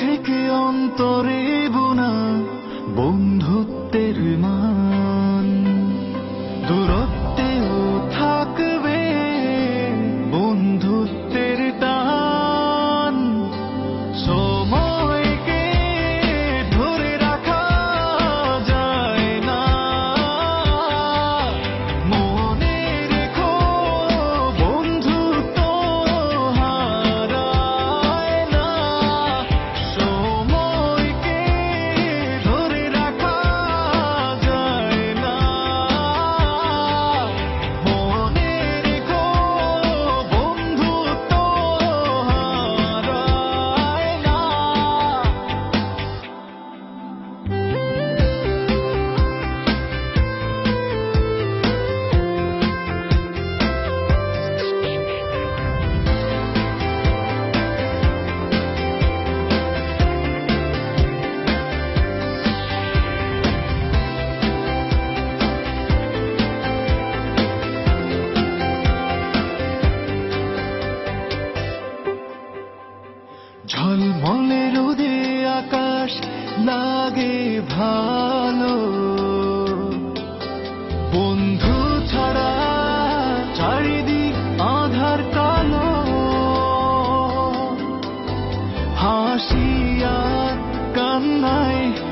থেকে অন্তরে বিশ্বাস লাগে ভালো। বন্ধু ছাড়া চারিদিক আধার কালো। হাসিয়া কান্নায়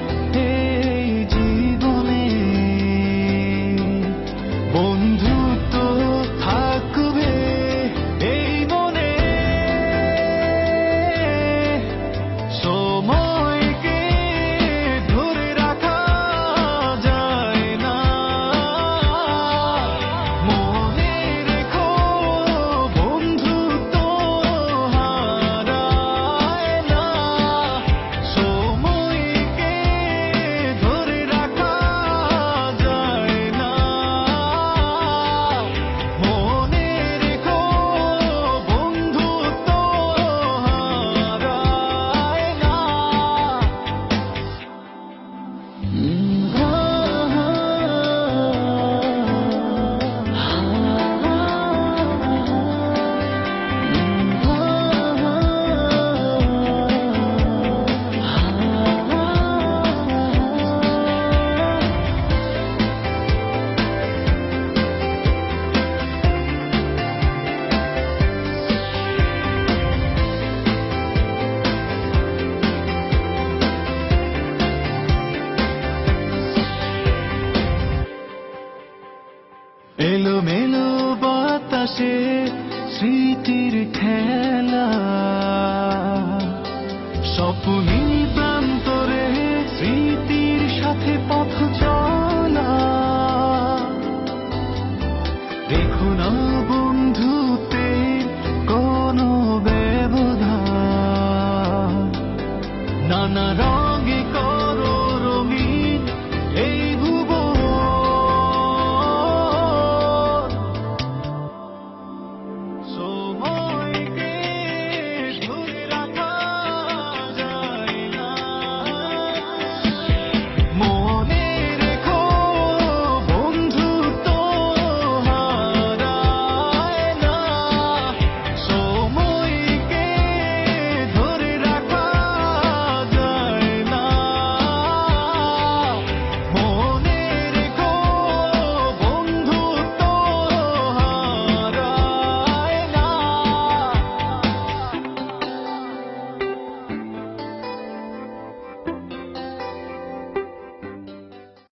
Nara.